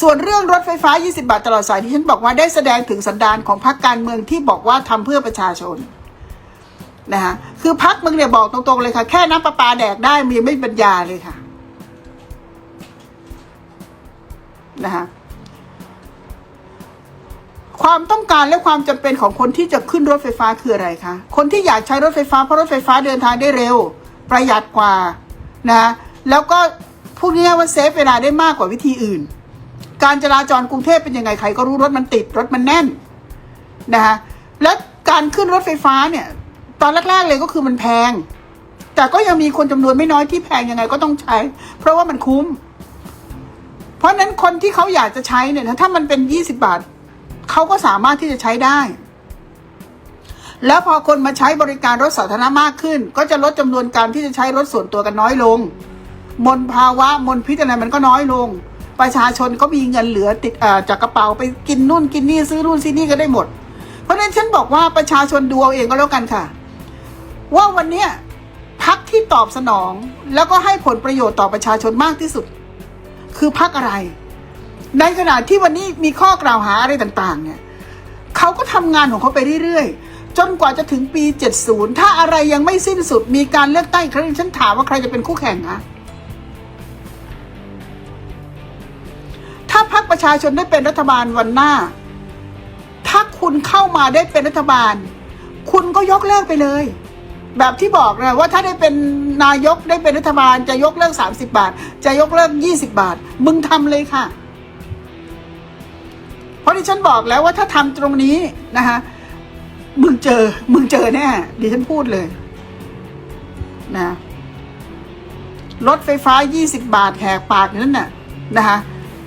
ส่วนเรื่องรถไฟฟ้า 20 บาทตลอดสายที่ฉันบอกว่าได้แสดงถึงสันดานของพรรคการเมืองที่บอกว่าทำเพื่อประชาชนนะคะคือพรรคมึงเนี่ยบอกตรงๆเลยค่ะ แค่น้ำประปาแดกได้มีไม่ปัญญาเลยค่ะนะคะความต้องการและความจำเป็นของคนที่จะขึ้นรถไฟฟ้าคืออะไรคะ คนที่อยากใช้รถไฟฟ้าเพราะรถไฟฟ้าเดินทางได้เร็ว ประหยัดกว่านะ แล้วก็พูดง่ายว่าเซฟเวลาได้มากกว่าวิธีอื่น การจราจรกรุงเทพเป็นยังไงใครก็รู้รถมันติดรถมันแน่นนะคะและการขึ้นรถไฟฟ้าเนี่ย ตอนแรกๆเลยก็คือมันแพง แต่ก็ยังมีคนจำนวนไม่น้อยที่แพงยังไงก็ต้องใช้ เพราะว่ามันคุ้ม เพราะฉะนั้นคนที่เขาอยากจะใช้เนี่ยถ้ามันเป็นยี่สิบบาทเขาก็สามารถที่จะใช้ได้ แล้วพอคนมาใช้บริการรถสาธารณะมากขึ้น ก็จะลดจำนวนการที่จะใช้รถส่วนตัวกันน้อยลง มลภาวะมลพิษอะไรมันก็น้อยลง ประชาชนก็มีเงินเหลือติดจากกระเป๋าไปกินนู่นกินนี่ซื้อนู่นซื้อนี่ก็ได้หมด เพราะฉะนั้นฉันบอกว่าประชาชนดูเอาเองก็แล้วกันค่ะ ว่าวันเนี้ยพักที่ตอบสนองแล้วก็ให้ผลประโยชน์ต่อประชาชนมากที่สุด คือพักอะไร ในขณะที่วันนี้มีข้อกล่าวหาอะไรต่างๆ เนี่ยเขาก็ทำงานของเขาไปเรื่อยๆ จนกว่าจะถึงปี 70 ถ้าอะไรยังไม่สิ้นสุดมีการเลือกตั้งครั้งฉันถามว่าใครจะเป็นคู่แข่งอะ ชาชนได้เป็นรัฐบาลวันหน้า ถ้าคุณเข้ามาได้เป็นรัฐบาล คุณก็ยกเลิกไปเลย แบบที่บอกนะว่าถ้าได้เป็นนายกได้เป็นรัฐบาล จะยกเลิก 30 บาท จะยกเลิก 20 บาท มึงทำเลยค่ะ เพราะที่ฉันบอกแล้วว่าถ้าทำตรงนี้นะคะมึงเจอ มึงเจอแน่ดิฉันพูดเลย นะรถไฟฟ้า 20 บาทแหกปากนั่นน่ะนะคะ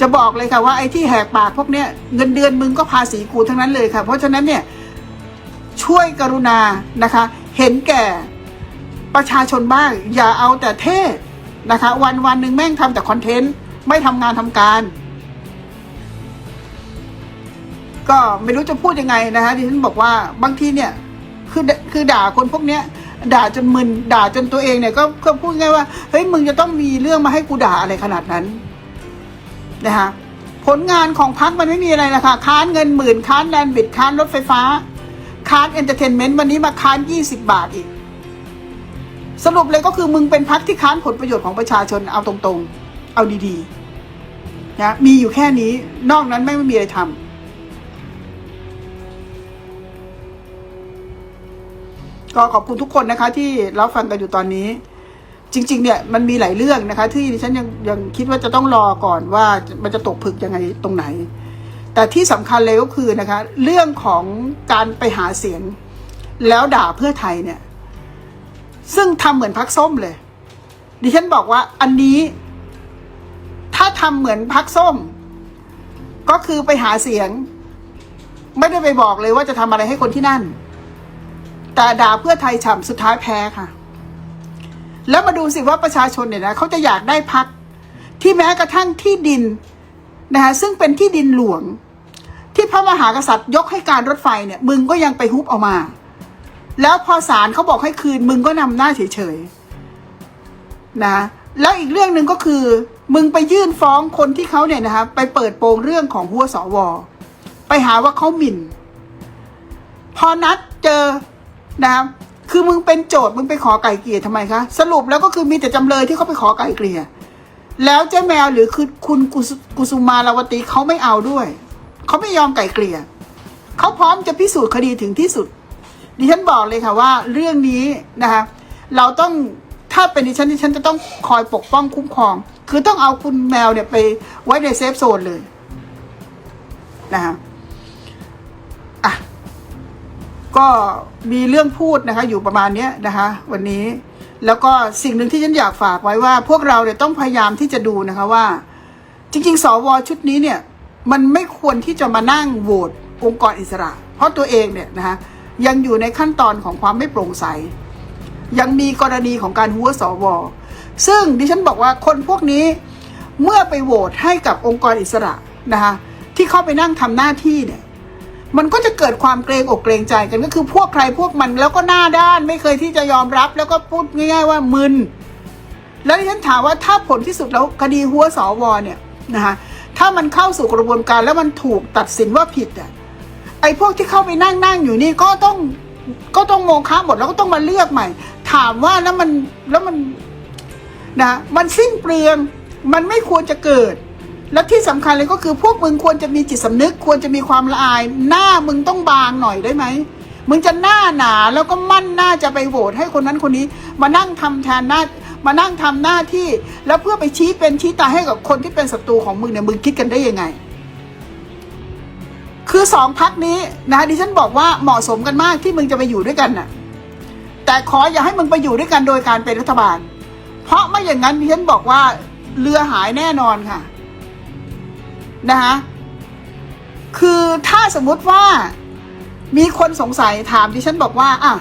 จะบอกเลยค่ะว่าไอ้ที่แหกปากพวกเนี้ยเงินเดือนมึงก็ภาษีกูทั้งนั้นเลยค่ะ เพราะฉะนั้นเนี่ยช่วยกรุณานะคะ เห็นแก่ประชาชนบ้าง อย่าเอาแต่เท่นะคะ วันวันหนึ่งแม่งทำแต่คอนเทนต์ไม่ทำงานทำการ ก็ไม่รู้จะพูดยังไงนะคะดิฉันบอกว่าบางทีเนี่ยคือคือด่าคนพวกเนี้ยด่าจนมึนด่าจนตัวเองเนี่ยก็ก็พูดง่ายว่าเฮ้ยมึงจะต้องมีเรื่องมาให้กูด่าอะไรขนาดนั้น นะคะผลงานของพักมันไม่มีอะไรนะคะค้านเงินหมื่นค้านแลนบิดค้านรถไฟฟ้า ค้านเอนเตอร์เทนเมนต์วันนี้มาค้านยี่สิบบาทอีก สรุปเลยก็คือมึงเป็นพักที่ค้านผลประโยชน์ของประชาชนเอาตรงๆ เอาดีๆนะมีอยู่แค่นี้นอกนั้นไม่มีอะไรทำก็ขอบคุณทุกคนนะคะที่รับฟังกันอยู่ตอนนี้ จริงๆเนี่ยมันมีหลายเรื่องนะคะ ที่ดิฉันยังยังคิดว่าจะต้องรอก่อนว่ามันจะตกผึกยังไงตรงไหน แต่ที่สำคัญเลยก็คือนะคะ เรื่องของการไปหาเสียงแล้วด่าเพื่อไทยเนี่ย ซึ่งทำเหมือนพักส้มเลย ดิฉันบอกว่าอันนี้ ถ้าทำเหมือนพักส้ม ก็คือไปหาเสียง ไม่ได้ไปบอกเลยว่าจะทำอะไรให้คนที่นั่น แต่ด่าเพื่อไทยฉ่ำสุดท้ายแพ้ค่ะ แล้วมาดูสิว่าประชาชนเนี่ยนะเขาจะอยากได้พักที่แม้กระทั่งที่ดินนะคะซึ่งเป็นที่ดินหลวง ที่พระมหากษัตริย์ยกให้การรถไฟเนี่ยมึงก็ยังไปฮุบเอามา แล้วพอศาลเขาบอกให้คืนมึงก็นำหน้าเฉยๆนะแล้วอีกเรื่องหนึ่งก็คือ มึงไปยื่นฟ้องคนที่เขาเนี่ยนะคะไปเปิดโปงเรื่องของหัวสวไปหาว่าเขาหมิ่น พอนัดเจอนะ คือมึงเป็นโจทย์มึงไปขอไก่เกลี่ยทำไมคะ สรุปแล้วก็คือมีแต่จำเลยที่เขาไปขอไก่เกลี่ย แล้วเจ๊แมวหรือคือคุณกุสุมาลาวตีเขาไม่เอาด้วย เขาไม่ยอมไก่เกลี่ยเขาพร้อมจะพิสูจน์คดีถึงที่สุด ดิฉันบอกเลยค่ะว่าเรื่องนี้นะคะเราต้องถ้าเป็นดิฉันดิฉันจะต้องคอยปกป้องคุ้มครอง คือต้องเอาคุณแมวเนี่ยไปไว้ในเซฟโซนเลยนะคะ ก็มีเรื่องพูดนะคะอยู่ประมาณนี้นะคะวันนี้ แล้วก็สิ่งหนึ่งที่ฉันอยากฝากไว้ว่า พวกเราเนี่ยต้องพยายามที่จะดูนะคะว่า จริง ๆ สวชุดนี้เนี่ยมันไม่ควรที่จะมานั่งโหวตองค์กรอิสระ เพราะตัวเองเนี่ยนะคะยังอยู่ในขั้นตอนของความไม่โปร่งใส ยังมีกรณีของการหัวสว ซึ่งดิฉันบอกว่าคนพวกนี้เมื่อไปโหวตให้กับองค์กรอิสระนะคะที่เข้าไปนั่งทำหน้าที่เนี่ย มันก็จะเกิดความเกรงอกเกรงใจกันก็คือพวกใครพวกมันแล้วก็หน้าด้านไม่เคยที่จะยอมรับ แล้วก็พูดง่าย ๆ ว่ามึน แล้วดิฉันถามว่าถ้าผลที่สุดแล้วคดีหัวสวเนี่ยนะคะถ้ามันเข้าสู่กระบวนการแล้วมันถูกตัดสินว่าผิดอะไอ้พวกที่เข้าไปนั่งนั่งอยู่นี่ก็ต้องก็ต้องโมฆะหมดแล้วก็ต้องมาเลือกใหม่ ถามว่าแล้วมันแล้วมันนะมันสิ้นเปลืองมันไม่ควรจะเกิด และที่สำคัญเลยก็คือพวกมึงควรจะมีจิตสำนึก ควรจะมีความละอาย หน้ามึงต้องบางหน่อยได้ไหมมึงจะหน้าหนาแล้วก็มั่นหน้าจะไปโหวตให้คนนั้นคนนี้ มานั่งทำแทนหน้ามานั่งทำหน้าที่ แล้วเพื่อไปชี้เป็นชี้ตาให้กับคนที่เป็นศัตรูของมึงเนี่ยมึงคิดกันได้ยังไง คือสองพักนี้นะดิฉันบอกว่าเหมาะสมกันมากที่มึงจะไปอยู่ด้วยกันน่ะ แต่ขออย่าให้มึงไปอยู่ด้วยกันโดยการเป็นรัฐบาล เพราะไม่อย่างนั้นดิฉันบอกว่าเรือหายแน่นอนค่ะ นะคะคือถ้าสมมุติว่ามีคนสงสัยถามดิฉันบอกว่าอะ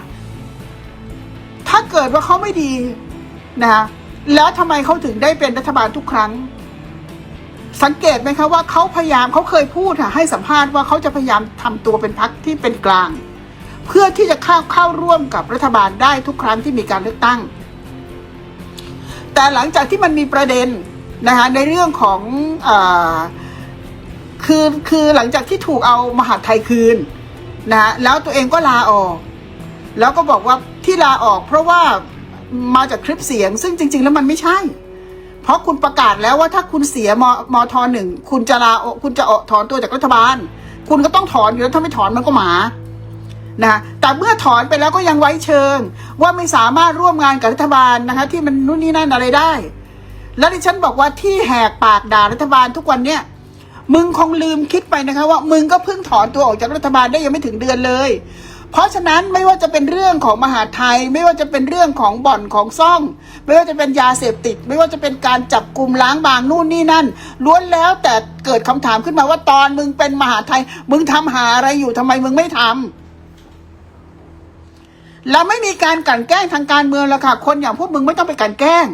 ถ้าเกิดว่าเขาไม่ดีนะคะแล้วทำไมเขาถึงได้เป็นรัฐบาลทุกครั้ง สังเกตไหมคะว่าเขาพยายามเขาเคยพูดค่ะให้สัมภาษณ์ว่าเขาจะพยายามทำตัวเป็นพรรคที่เป็นกลาง เพื่อที่จะเข้าเข้าร่วมกับรัฐบาลได้ทุกครั้งที่มีการเลือกตั้ง แต่หลังจากที่มันมีประเด็นนะคะในเรื่องของอ คือคือหลังจากที่ถูกเอามหาดไทยคืนนะแล้วตัวเองก็ลาออก แล้วก็บอกว่าที่ลาออกเพราะว่ามาจากคลิปเสียง ซึ่งจริง ๆ แล้วมันไม่ใช่ เพราะคุณประกาศแล้วว่าถ้าคุณเสียมมทหนึ่งคุณจะลาออกคุณจะออกถอนตัวจากรัฐบาล คุณก็ต้องถอนอยู่แล้วถ้าไม่ถอนมันก็หมานะแต่เมื่อถอนไปแล้วก็ยังไว้เชิง ว่าไม่สามารถร่วมงานกับรัฐบาลนะคะ ที่มันนู่นนี่นั่นอะไรได้ แล้วดิฉันบอกว่าที่แหกปากด่ารัฐบาลทุกวันเนี่ย มึงคงลืมคิดไปนะคะว่ามึงก็เพิ่งถอนตัวออกจากรัฐบาลได้ยังไม่ถึงเดือนเลย เพราะฉะนั้นไม่ว่าจะเป็นเรื่องของมหาไทย ไม่ว่าจะเป็นเรื่องของบ่อนของซ่อง ไม่ว่าจะเป็นยาเสพติด ไม่ว่าจะเป็นการจับกลุ่มล้างบางนู่นนี่นั่นล้วนแล้วแต่เกิดคำถามขึ้นมาว่าตอนมึงเป็นมหาไทย มึงทำหาอะไรอยู่ทำไมมึงไม่ทำแล้วไม่มีการกลั่นแกล้งทางการเมืองแล้วค่ะ คนอย่างพวกมึงไม่ต้องไปกลั่นแกล้ง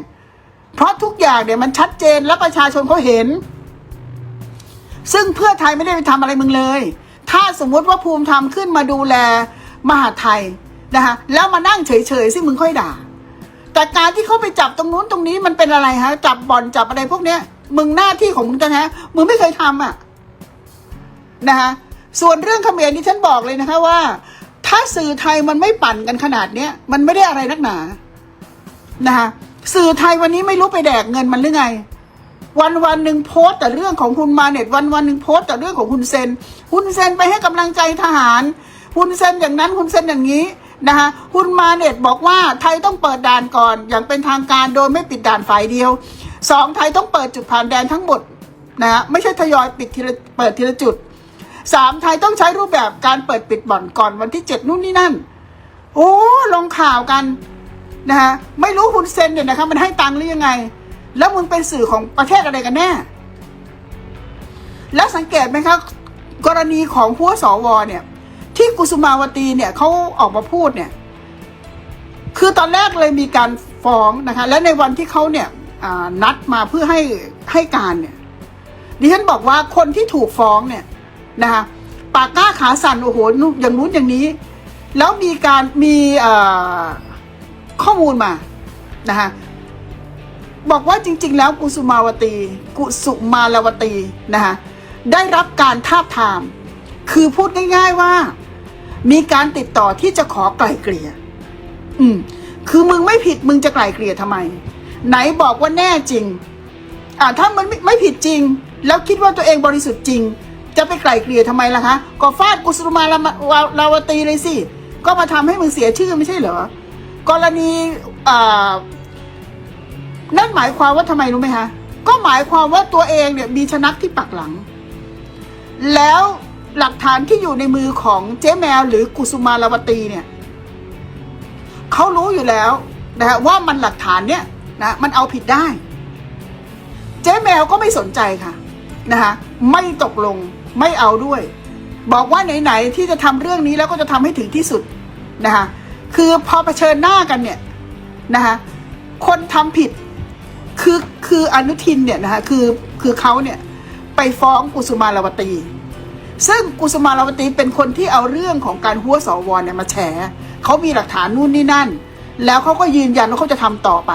เพราะทุกอย่างเนี่ยมันชัดเจนและประชาชนเขาเห็น ซึ่งเพื่อไทยไม่ได้ไปทำอะไรมึงเลย ถ้าสมมติว่าภูมิธรรมขึ้นมาดูแลมหาไทยนะคะแล้วมานั่งเฉยๆซึ่งมึงค่อยด่า แต่การที่เขาไปจับตรงนู้นตรงนี้มันเป็นอะไรฮะจับบ่อนจับอะไรพวกเนี้ย มึงหน้าที่ของมึงจะนะมึงไม่เคยทำอะนะคะส่วนเรื่องเขมรนี่ฉันบอกเลยนะคะว่า ถ้าสื่อไทยมันไม่ปั่นกันขนาดเนี้ยมันไม่ได้อะไรนักหนานะคะสื่อไทยวันนี้ไม่รู้ไปแดกเงินมันหรือไง วันวันหนึ่งโพสต์แต่เรื่องของคุณมาเน็ตวันวันหนึ่งโพสต์แต่เรื่องของคุณเซนคุณเซนไปให้กำลังใจทหารคุณเซนอย่างนั้นคุณเซนอย่างนี้นะคะคุณมาเน็ตบอกว่าไทยต้องเปิดด่านก่อน อย่างเป็นทางการโดยไม่ปิดด่านฝ่ายเดียวสองไทยต้องเปิดจุดผ่านแดนทั้งหมดนะฮะไม่ใช่ทยอยปิดทีละเปิดทีละจุดสามไทยต้องใช้รูปแบบการเปิดปิดบ่อนก่อนวันที่เจ็ดนู่นนี่นั่น โอ้ลงข่าวกันนะฮะไม่รู้คุณเซนเนี่ยนะคะมันให้ตังค์หรือยังไง แล้วมึงเป็นสื่อของประเทศอะไรกันแน่ แล้วสังเกตไหมครับกรณีของผู้สวเนี่ย ที่กุสุมาวตีเนี่ยเขาออกมาพูดเนี่ย คือตอนแรกเลยมีการฟ้องนะคะ และในวันที่เขาเนี่ยนัดมาเพื่อให้ให้การเนี่ยดิฉันบอกว่าคนที่ถูกฟ้องเนี่ยนะคะปากก้าขาสั่นโอ้โหอย่างนู้นอย่างนี้ แล้วมีการมีข้อมูลมานะคะ บอกว่าจริง ๆ แล้วกุสุมาวตี กุสุมาลาวตีนะคะได้รับการทาบทาม คือพูดง่าย ๆว่า มีการติดต่อที่จะขอไกล่เกลี่ยอืม คือมึงไม่ผิดมึงจะไกล่เกลี่ยทำไม ไหนบอกว่าแน่จริง อ่าถ้ามันไม่ไม่ผิดจริง แล้วคิดว่าตัวเองบริสุทธิ์จริง จะไปไกล่เกลี่ยทำไมล่ะคะก็ฟาดกุสุมาลาวาลาวตีเลยสิก็มาทำให้มึงเสียชื่อไม่ใช่เหรอกรณีอ่า นั่นหมายความว่าทำไมรู้ไหมคะ ก็หมายความว่าตัวเองเนี่ยมีชนักที่ปักหลัง แล้วหลักฐานที่อยู่ในมือของเจ๊แมวหรือกุสุมาลาวตีเนี่ยเขารู้อยู่แล้วนะฮะว่ามันหลักฐานเนี่ยนะมันเอาผิดได้ เจ๊แมวก็ไม่สนใจค่ะนะคะไม่ตกลงไม่เอาด้วย บอกว่าไหนๆที่จะทำเรื่องนี้แล้วก็จะทำให้ถึงที่สุดนะคะคือพอเผชิญหน้ากันเนี่ยนะคะคนทำผิด คือคืออนุทินเนี่ยนะคะคือคือเขาเนี่ยไปฟ้องกุสุมาลาวตี ซึ่งกุสุมาลาวตีเป็นคนที่เอาเรื่องของการหัวสวเนี่ยมาแฉเขามีหลักฐานนู่นนี่นั่น แล้วเขาก็ยืนยันว่าเขาจะทำต่อไป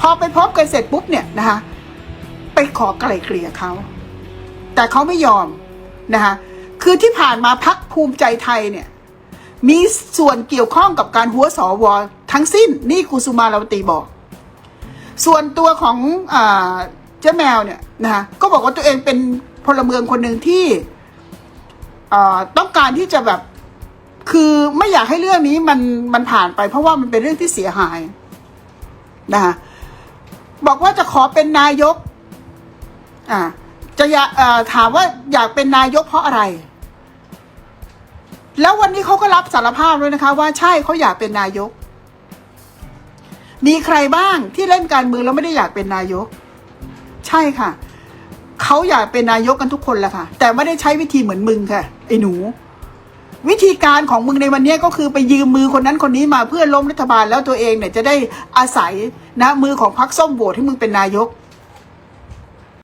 พอไปพบกันเสร็จปุ๊บเนี่ยนะคะไปขอไกล่เกลี่ยเขาแต่เขาไม่ยอมนะคะคือที่ผ่านมาพักภูมิใจไทยเนี่ยมีส่วนเกี่ยวข้องกับการหัวสวทั้งสิ้นนี่ครูสุมาลาวตีบอก ส่วนตัวของเจ๊แมวเนี่ยนะคะก็บอกว่าตัวเองเป็นพลเมืองคนหนึ่งที่ต้องการที่จะแบบคือไม่อยากให้เรื่องนี้มันมันผ่านไป เพราะว่ามันเป็นเรื่องที่เสียหายนะคะบอกว่าจะขอเป็นนายก อ่า จะอยากถามว่าอยากเป็นนายกเพราะอะไร แล้ววันนี้เขาก็รับสารภาพด้วยนะคะ ว่าใช่เขาอยากเป็นนายก มีใครบ้างที่เล่นการเมืองแล้วไม่ได้อยากเป็นนายก ใช่ค่ะ เขาอยากเป็นนายกกันทุกคนแหละค่ะ แต่ไม่ได้ใช้วิธีเหมือนมึงค่ะไอ้หนู วิธีการของมึงในวันนี้ก็คือไปยืมมือคนนั้นคนนี้มาเพื่อล้มรัฐบาลแล้วตัวเองเนี่ยจะได้อาศัยนะมือของพรรคส้มโหวตให้มึงเป็นนายก